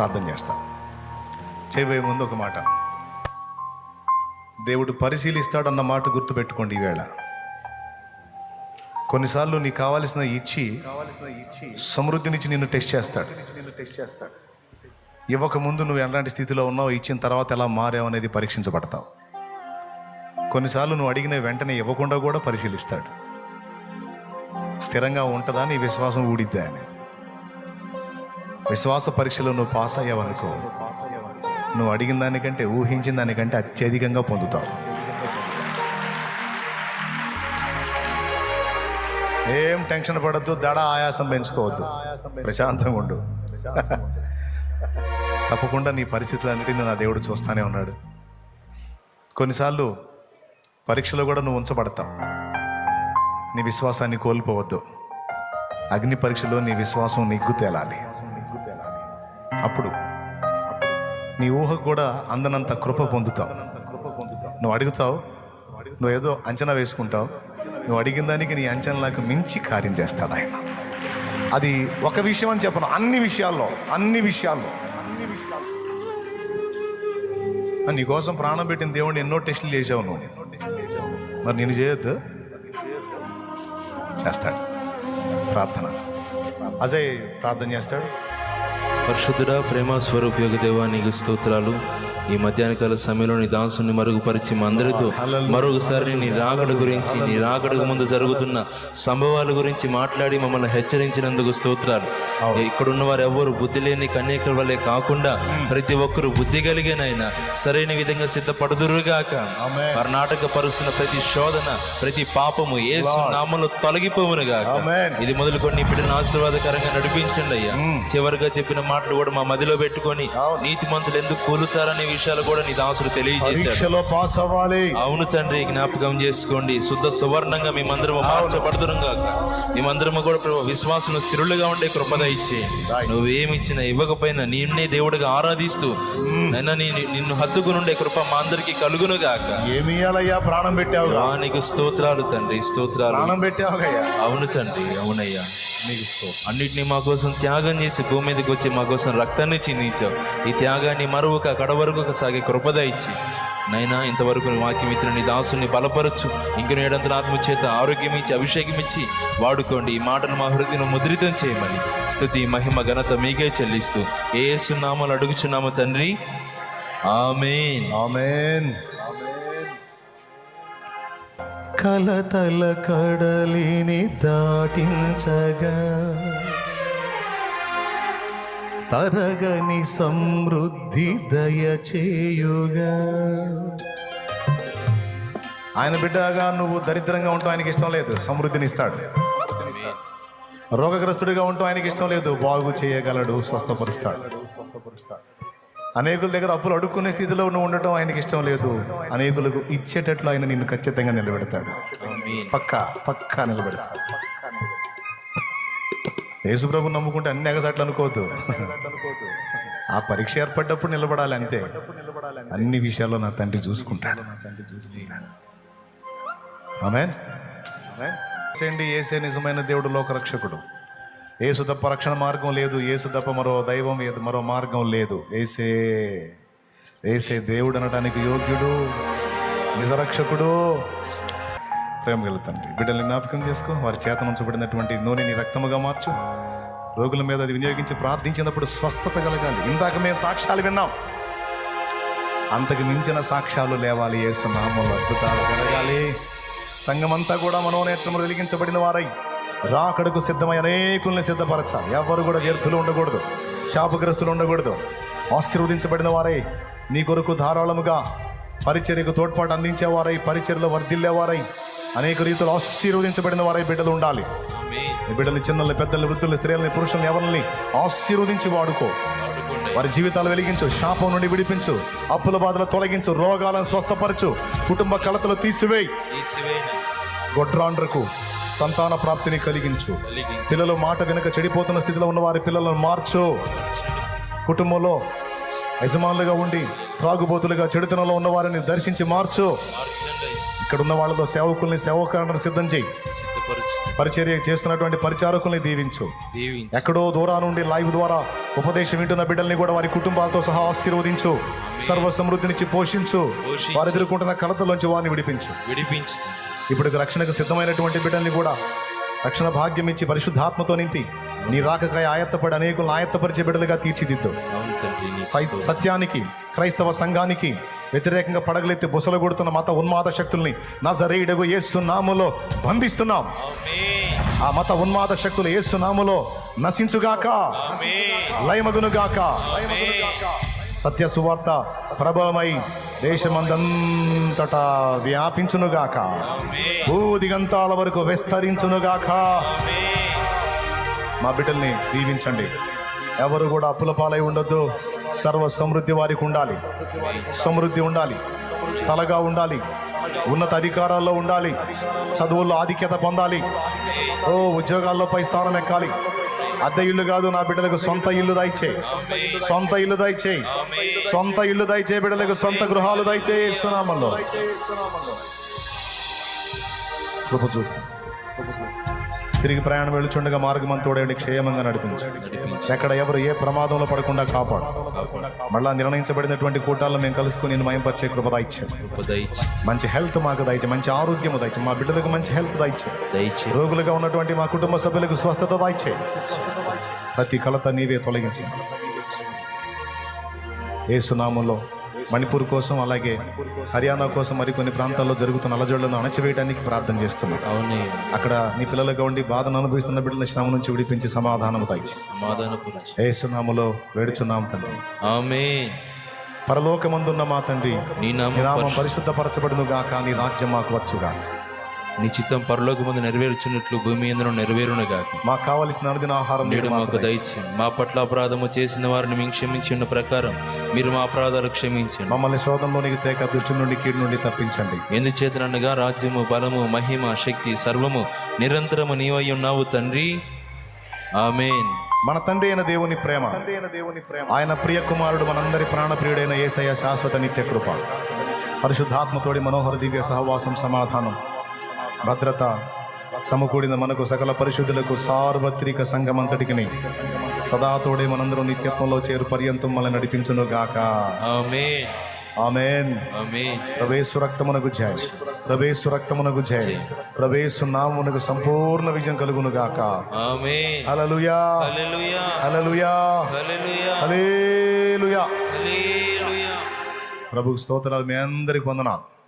ప్రార్థన చేస్తా. చేయబోయే ముందు ఒక మాట. దేవుడు పరిశీలిస్తాడన్న మాట గుర్తుపెట్టుకోండి ఈవేళ కొన్నిసార్లు నీకు కావాల్సిన ఇచ్చి సమృద్ధినిచ్చి నిన్ను టెస్ట్ చేస్తాడు. ఇవ్వక ముందు నువ్వు ఎలాంటి స్థితిలో ఉన్నావు ఇచ్చిన తర్వాత ఎలా మారావు అనేది పరీక్షించబడతావు. కొన్నిసార్లు నువ్వు అడిగిన వెంటనే ఇవ్వకుండా కూడా పరిశీలిస్తాడు. స్థిరంగా ఉంటుందా నీ విశ్వాసం ఊడిద్దా అని. విశ్వాస పరీక్షలో నువ్వు పాస్ అయ్యావనుకో నువ్వు అడిగిన దానికంటే ఊహించిన దానికంటే అత్యధికంగా పొందుతావు. ఏం టెన్షన్ పడద్దు దడ ఆయాసం పెంచుకోవద్దు. ప్రశాంతంగా ఉండు. తప్పకుండా నీ పరిస్థితులన్నిటిని నా దేవుడు చూస్తానే ఉన్నాడు. కొన్నిసార్లు పరీక్షలో కూడా నువ్వు ఉంచబడతావు. నీ విశ్వాసాన్ని కోల్పోవద్దు. అగ్ని పరీక్షలో నీ విశ్వాసం నిగ్గు తేలాలి. అప్పుడు నీ ఊహకు కూడా అందనంత కృప పొందుతావు. నువ్వు అడుగుతావు నువ్వు ఏదో అంచనా వేసుకుంటావు నువ్వు అడిగిన దానికి నీ అంచనాలకు మించి కార్యం చేస్తాడు ఆయన. అది ఒక విషయం అని చెప్పను అన్ని విషయాల్లో అన్ని విషయాల్లో. నీ నీకోసం ప్రాణం పెట్టిన దేవుడిని ఎన్నో టెస్టులు చేసావు నువ్వు. మరి నేను చేయొద్దు. చేస్తాడు. ప్రార్థన. అజయ్ ప్రార్థన చేస్తాడు. పరిశుద్ధుడా ప్రేమ స్వరూపయోగ దేవా దేవానికి స్తోత్రాలు. ఈ మధ్యాహ్న కాల సమయంలో నీ దాసుని మరుగుపరిచి మా అందరితో మరొకసారి నీ రాకడ గురించి నీ రాకడకు ముందు జరుగుతున్న సంభవాల గురించి మాట్లాడి మమ్మల్ని హెచ్చరించినందుకు స్తోత్రాలు. ఇక్కడ ఉన్న వారు ఎవరు బుద్ధి లేని కన్యకల వల్లే కాకుండా ప్రతి ఒక్కరు బుద్ధి కలిగినైనా సరైన విధంగా సిద్ధపడుదురుగాక. కర్ణాటక పరుస్తున్న ప్రతి శోధన ప్రతి పాపము ఏసు నామలో తొలగిపోవునుగాక. Amen. ఇది మొదలుకొని బిడ్డను ఆశీర్వాదకరంగా నడిపించండి అయ్యా. చివరిగా చెప్పిన మాటలు కూడా మా మదిలో పెట్టుకొని నీతి మంతులు ఎందుకు కూలుతారనే విషయాలు కూడా నీ దాసుడు తెలియజేశాడు. పాస్ అవ్వాలి. అవును తండ్రి జ్ఞాపకం చేసుకోండి. శుద్ధ సువర్ణంగా మేమందరము మార్చబడదురు గాక. మేమందరము కూడా ప్రభు విశ్వాసం స్థిరులుగా ఉండే కృపద ఇచ్చి. నువ్వేమి ఇచ్చినా ఇవ్వకపోయినా నిన్నే దేవుడిగా ఆరాధిస్తూ నన్ను నీ- నిన్ను హత్తుకుని ఉండే కృప మా అందరికి కలుగును గాక. ఏమి ప్రాణం పెట్టావుగా? ఆ, నీకు స్తోత్రాలు తండ్రి స్తోత్రాలు. ప్రాణం పెట్టావుగయ్యా అవును తండ్రి అవునయ్యా. అన్నిటినీ మా కోసం త్యాగం చేసి భూమి మీదకి వచ్చి మా కోసం రక్తాన్ని చిందించావు. ఈ త్యాగాన్ని మరువక కడ వరకు సాగే కృపద ఇచ్చి నైనా ఇంతవరకు నీ వాక్యం ఇచ్చిన నీ దాసుని బలపరచు. ఇంక ఏడంతల ఆత్మ చేత ఆరోగ్యం ఇచ్చి అభిషేకం ఇచ్చి వాడుకోండి. ఈ మాటలు మా హృదయం ముద్రితం చేయమని స్థుతి మహిమ ఘనత మీకే చెల్లిస్తూ ఏ నామాలు అడుగుచున్నాము తండ్రి. ఆమేన్. ఆమేన్. కలతల కడలిని దాటించగా తరగని సమృద్ధి దయచేయుగా. ఆయన బిడ్డగా నువ్వు దరిద్రంగా ఉంటావు ఆయనకి ఇష్టం లేదు సమృద్ధిని ఇస్తాడు రోగగ్రస్తుడిగా ఉంటావు ఆయనకి ఇష్టం లేదు బాగు చేయగలడు స్వస్థపరుస్తాడు. అనేకుల దగ్గర అప్పులు అడుక్కునే స్థితిలో నువ్వు ఉండటం ఆయనకి ఇష్టం లేదు అనేకులకు ఇచ్చేటట్లు ఆయన నిన్ను ఖచ్చితంగా నిలబెడతాడు. పక్కా పక్కా నిలబెడతాడు. యేసుప్రభు నమ్ముకుంటే అన్ని ఎగసాట్లు అనుకోవద్దు. ఆ పరీక్ష ఏర్పడ్డప్పుడు నిలబడాలి అంతే. అన్ని విషయాల్లో నా తండ్రి చూసుకుంటాడు. ఆమె ఏసేండి ఏసే నిజమైన దేవుడు లోకరక్షకుడు. ఏసు తప్ప రక్షణ మార్గం లేదు ఏసు తప్ప మరో దైవం లేదు మరో మార్గం లేదు. ఏసే ఏసే దేవుడు అనడానికి యోగ్యుడు నిజరక్షకుడు. ప్రేమ గల తండ్రి. బిడ్డల్ని జ్ఞాపకం చేసుకో. వారి చేత ఉంచబడినటువంటి నూనెని రక్తముగా మార్చు. రోగుల మీద అది వినియోగించి ప్రార్థించినప్పుడు స్వస్థత కలగాలి. ఇందాక మేము సాక్ష్యాలు విన్నాం. అంతకు మించిన సాక్ష్యాలు లేవాలి. యేసు అద్భుతాలు జరగాలి సంఘమంతా కూడా మనోనేత్రములు వెలిగించబడిన వారై రాకడకు సిద్ధమై అనేకుల్ని సిద్ధపరచాలి. ఎవరు కూడా వ్యర్థులు ఉండకూడదు. శాపగ్రస్తులు ఉండకూడదు. ఆశీర్వదించబడిన వారై నీ కొరకు ధారాళముగా పరిచర్యకు తోడ్పాటు అందించేవారై పరిచర్యలో వర్ధిల్లేవారై అనేక రీతిలో ఆశీర్వదించబడిన వారై బిడ్డలు ఉండాలి బిడ్డలు చిన్నల్ని పెద్దల్ని వృద్ధుల్ని స్త్రీలని పురుషుల్ని ఎవరిని ఆశీర్వదించి వాడుకో. వారి జీవితాలు వెలిగించు శాపం నుండి విడిపించు అప్పుల బాధలు తొలగించు రోగాలను స్వస్థపరచు కుటుంబ కలతలు తీసివేయి. గొడ్రాండ్రకు సంతాన ప్రాప్తిని కలిగించు. పిల్లలు మాట వెనుక చెడిపోతున్న స్థితిలో ఉన్న వారి పిల్లలను మార్చు కుటుంబంలో యజమానులుగా ఉండి త్రాగుబోతులుగా చెడుతనంలో ఉన్న వారిని దర్శించి మార్చు. ఇక్కడ ఉన్న వాళ్ళలో సేవకుల్ని సేవకాలను సిద్ధం చేయి. పరిచర్య చేస్తున్నటువంటి పరిచారకుల్ని దీవించు. ఎక్కడో దూరా నుండి లైవ్ ద్వారా ఉపదేశం వింటున్న బిడ్డల్ని కూడా వారి కుటుంబాలతో సహా ఆశీర్వదించు. సర్వ సమృద్ధినిచ్చి పోషించు. వారు ఎదుర్కొంటున్న కలతలోంచి వారిని విడిపించు. విడిపించు. ఇప్పుడు రక్షణకు సిద్ధమైనటువంటి బిడ్డల్ని కూడా రక్షణ భాగ్యం ఇచ్చి పరిశుద్ధాత్మతో నింపి నీ రాకకాయ ఆయత్తపడి అనేకులను ఆయత్తపరిచే బిడ్డలుగా తీర్చిదిద్దు. సత్యానికి క్రైస్తవ సంఘానికి వ్యతిరేకంగా పడగలెత్తి బుసలు కొడుతున్న మత ఉన్మాద శక్తుల్ని నా జరేయుడగు ఏస్తున్నాములో బంధిస్తున్నాం. ఆ మత ఉన్మాద శక్తులు ఏస్తున్నాములో నశించుగాక. లయమగునుగాక. సత్య సువార్త ప్రభవమై దేశమందంతటా వ్యాపించునుగాక. భూదిగంతాల వరకు విస్తరించునుగాక. మా బిడ్డల్ని దీవించండి. ఎవరు కూడా అప్పుల పాలై ఉండొద్దు. సర్వ సమృద్ధి వారికి ఉండాలి. సమృద్ధి ఉండాలి. తలగా ఉండాలి. ఉన్నత అధికారాల్లో ఉండాలి. చదువుల్లో ఆధిక్యత పొందాలి. ఓ ఉద్యోగాల్లో పై స్థానం ఎక్కాలి. అద్దె ఇల్లు కాదు నా బిడ్డలకు సొంత ఇల్లు దయచే. సొంత ఇల్లు దయచే. సొంత ఇల్లు దయచే బిడ్డలకు సొంత గృహాలు దయచే ఇస్తున్నామల్లో కృప చూపు. తిరిగి ప్రయాణం వెళుచుండగా మార్గమంతోడే క్షేమంగా నడిపించు. ఎక్కడ ఎవరు ఏ ప్రమాదంలో పడకుండా కాపాడు. మళ్ళా నిర్ణయించబడినటువంటి కూటాల్లో మేము కలుసుకుని నేను మయంపరిచే కృప మంచి హెల్త్ మాకు దయచే మంచి ఆరోగ్యము దయచే మా బిడ్డలకు మంచి హెల్త్ దయచే దయచి. రోగులుగా ఉన్నటువంటి మా కుటుంబ సభ్యులకు స్వస్థత దయచే. ప్రతి కలత నీవే తొలగించి. ఏసునామంలో మణిపూర్ కోసం అలాగే హర్యానా కోసం మరికొన్ని ప్రాంతాల్లో జరుగుతున్న అలజడులను అణచివేయడానికి ప్రార్థన చేస్తున్నాం. అవునే. అక్కడ నీ పిల్లలుగా ఉండి బాధను అనుభవిస్తున్న బిడ్డల శ్రమ నుంచి విడిపించి సమాధానము దయచి. సమాధానపరచు ఏసునాములో వేడుచున్నాం తండ్రి. ఆమె. పరలోకమందున్న మా తండ్రి నీ నామం నామం పరిశుద్ధపరచబడును గాక నీ రాజ్యం మాకు వచ్చుగా నీ చిత్తం పరలోక ముందు నెరవేర్చున్నట్లు భూమి ఎందులో నెరవేరును గాక మాకు కావలసిన అనుదిన ఆహారం నేడు మాకు దయచేయండి. దయచేయండి. మా పట్ల అపరాధము చేసిన వారిని మేము క్షమించి ఉన్న ప్రకారం మీరు మా అపరాధాలు క్షమించండి. మమ్మల్ని శోధంలోనికి తేక దుష్టి నుండి కీడు నుండి తప్పించండి. ఎందుచేతనగా రాజ్యము బలము మహిమ శక్తి సర్వము నిరంతరము నీవై ఉన్నావు తండ్రి. ఆమెన్. మన తండ్రి అయిన దేవుని ప్రేమ. ఆయన ప్రియ కుమారుడు మనందరి ప్రాణప్రియుడైన ఏసయ్య శాశ్వత నిత్య కృప. పరిశుద్ధాత్మతోడి మనోహర దివ్య సహవాసం సమాధానం. భద్రత సమకూడిన మనకు సకల పరిశుద్ధులకు సార్వత్రిక సంఘమంతటికి సదా తోడే మనందరం నిత్యత్వంలో చేరు పర్యంతం మనల్ని నడిపించును గాక. ఆమెన్. ప్రవేశు రక్తమునకు జయ. ప్రవేశు రక్తమునకు జయ. ప్రవేశు నామునకు సంపూర్ణ విజయం కలుగును గాక. ప్రభుకు స్తోత్రాలు మీ అందరికి వందనాలు.